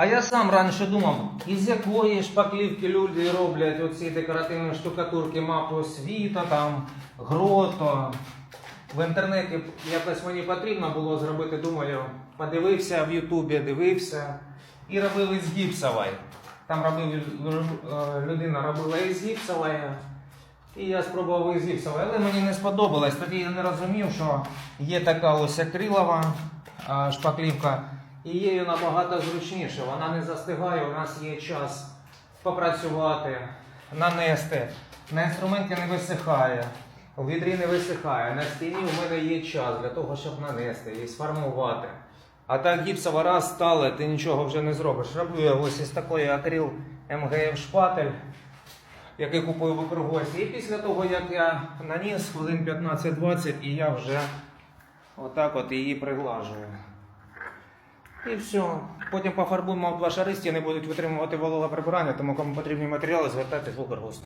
А я сам раніше думав, із якої шпаклівки люди роблять оці декоративні штукатурки мапу світа, там, грото. В інтернеті якось мені потрібно було зробити, думаю, подивився в Ютубі, дивився і робив із гіпсової. Там робив е, людина робила із гіпсової. І я спробував із гіпсової, але мені не сподобалось. Тоді я не розумів, що є така ось акрилова шпаклівка, і її набагато зручніше. Вона не застигає, у нас є час попрацювати, нанести. На інструменті не висихає, у відрі не висихає. На стіні у мене є час для того, щоб нанести і сформувати. А так гіпсова раз стала, ти нічого вже не зробиш. Роблю я ось із такої акрил МГФ шпатель який купую в Укргості. І після того, як я наніс хвилин 15-20, і я вже отак от її приглажую. І все. Потім пофарбуємо в два шари, стіни будуть витримувати вологе прибирання, тому кому потрібні матеріали, звертайтесь в Укргост.